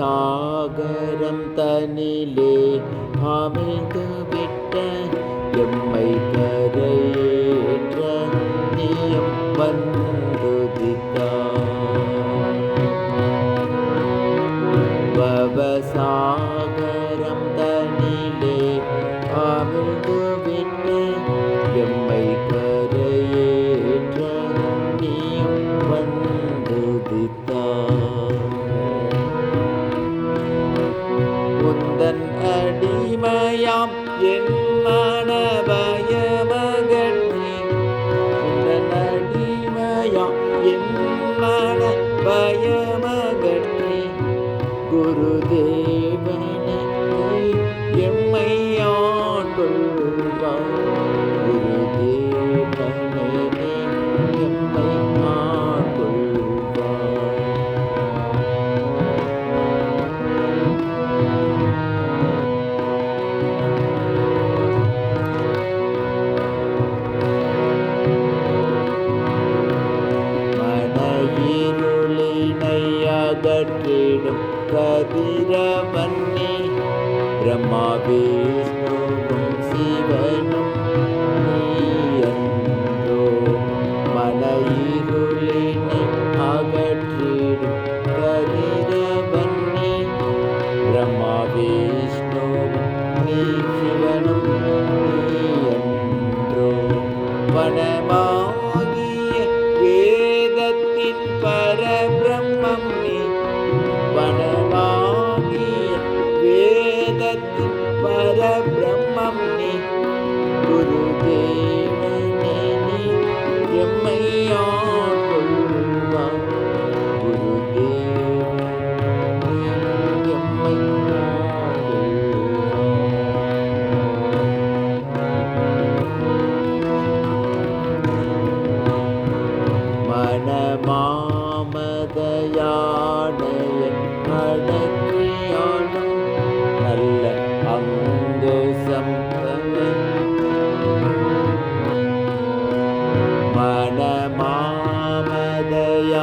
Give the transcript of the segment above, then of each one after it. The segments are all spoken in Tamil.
பவசாகரம் தனிலே அமைந்து விட்ட எம்மை கரையேற்ற நீயம் அதன் அடிமையாம் என் कविरमन्ये रमावेष्टुं शिवन्। परब्रह्मं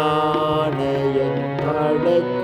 நாணயம் அழைத்து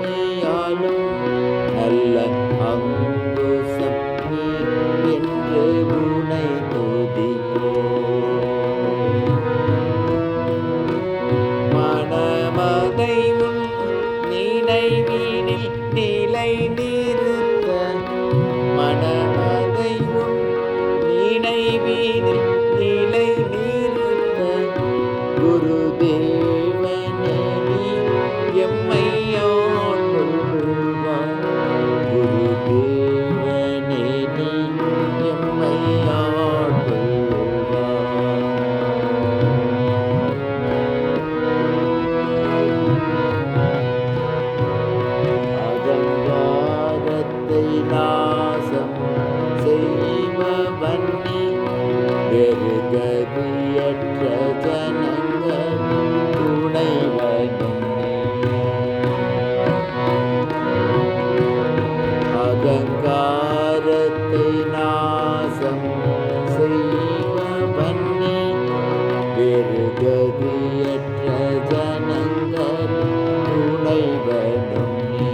முருகனும் நீ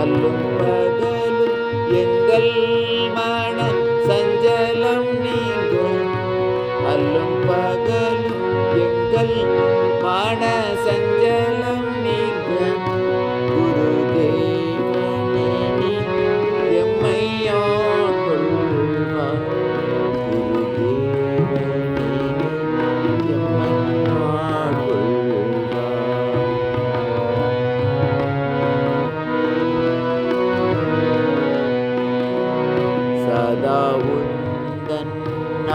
அல்லும் பகலும் எங்கள் மன சஞ்சலம் நீங்கும்.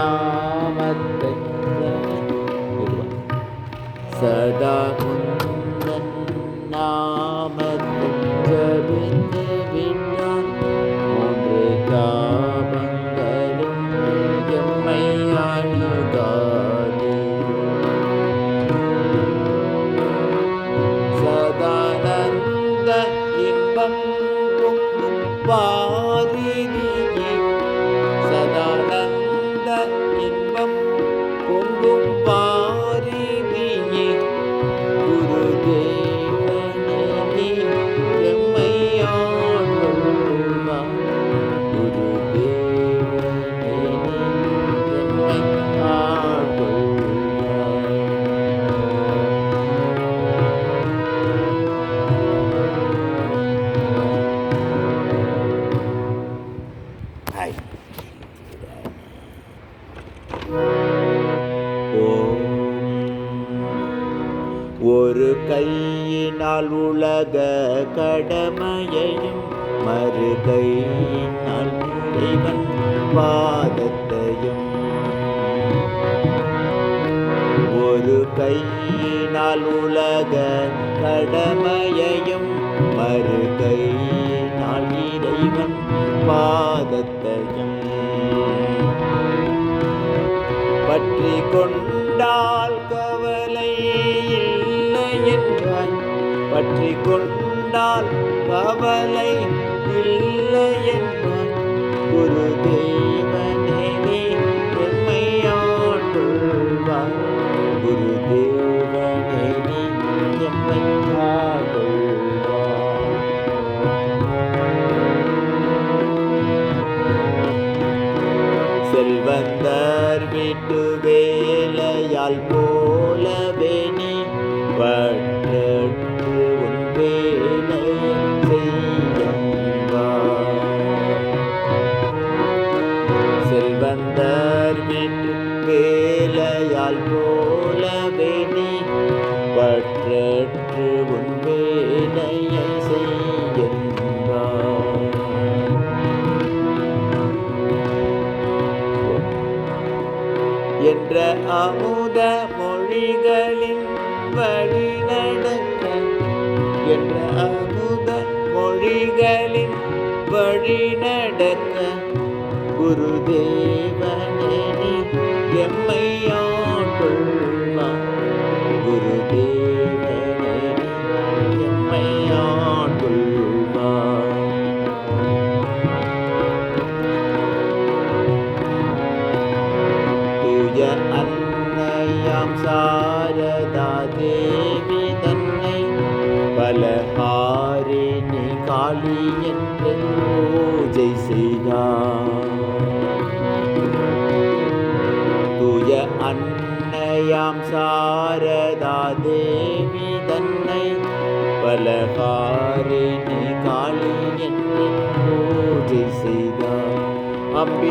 Amen. Hi oh. ஒரு கையினால் உலக கடமையையும் மறு கையினால் இறைவன் பாதத்தையும். ஒரு கையினால் உலக கடமையையும் மறு கை கொண்டால் கவலை இல்லை என்றாய் பற்றி கொண்டால் கவலை இல்லை என்றாய் குரு தேவனே. பால் போலவே நீ பட்டற்று உன் வேலை செல்வந்தர் வீட்டு வேலையால் போலவே நீ பற்றற்று உன் வேலையை செய்யம்பாய் என்ற அமுத மொழிகளின் வழி நடக்க என்ற அமுத மொழிகளின் வழி நடக்க குருதேவன்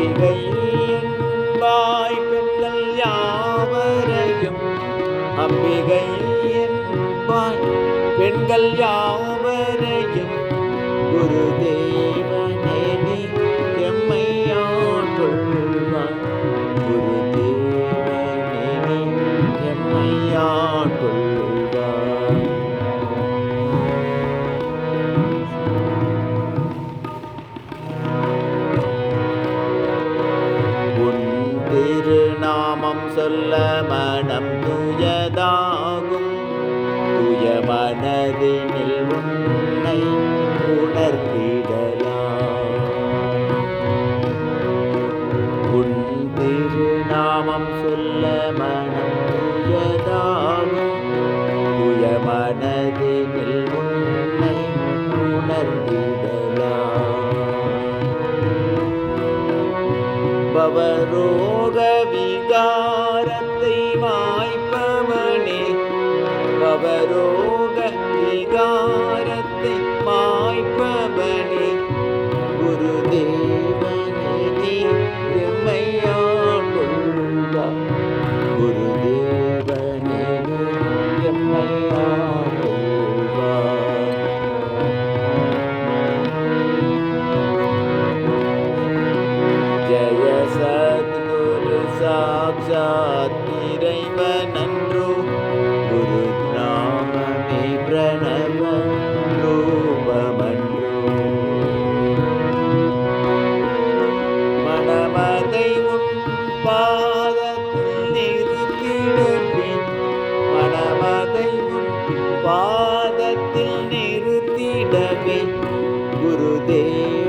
அம்பிகை என்பாய் பெண்கள் யாவரையும் அம்பிகை என்பாய் பெண்கள் யாவரையும் பவரோக விகாரத்தை வாய்ப்பவனே பவரோ ಪ್ರಣವ ರೂಪಮನ್ನು மனமதை உன் பாதத்தில் நிறுத்திடுப்பின் மனமதை உன் பாதத்தில் நிறுத்திடவே குருதேவ